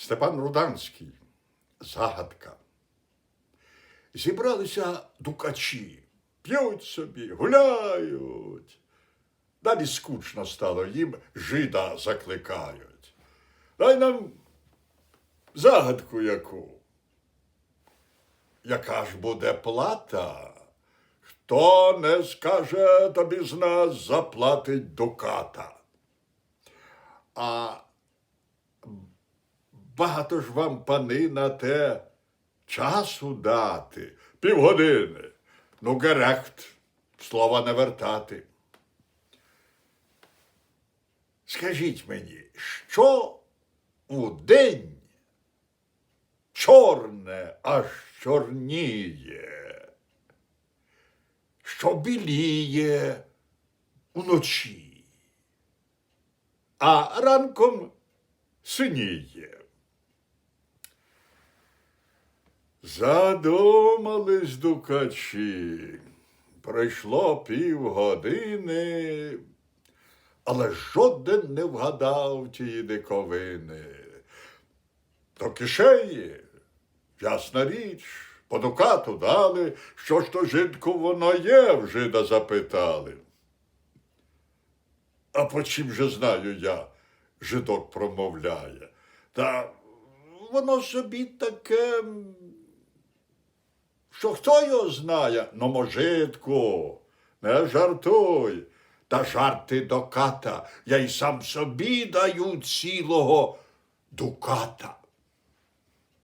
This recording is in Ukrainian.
Степан Руданський. Загадка. Зібралися дукачі, п'ють собі, гуляють. Далі скучно стало, їм жида закликають. Дай нам загадку яку. Яка ж буде плата? Хто не скаже тобі з нас заплатить дуката? А багато ж вам, пани, на те часу дати, півгодини. Ну, герехт, слова не вертати. Скажіть мені, що у день чорне аж чорніє, що біліє уночі, а ранком синіє. Задумались дукачі. Пройшло півгодини, але жоден не вгадав тієї диковини. До кишені, ясна річ, по дукату дали, що ж то жидку воно є, в жида запитали. А по чим же знаю я, жидок промовляє. Та воно собі таке, що хто його знає, ну можитку, не жартуй. Та жарти до ката, я й сам собі даю цілого дуката.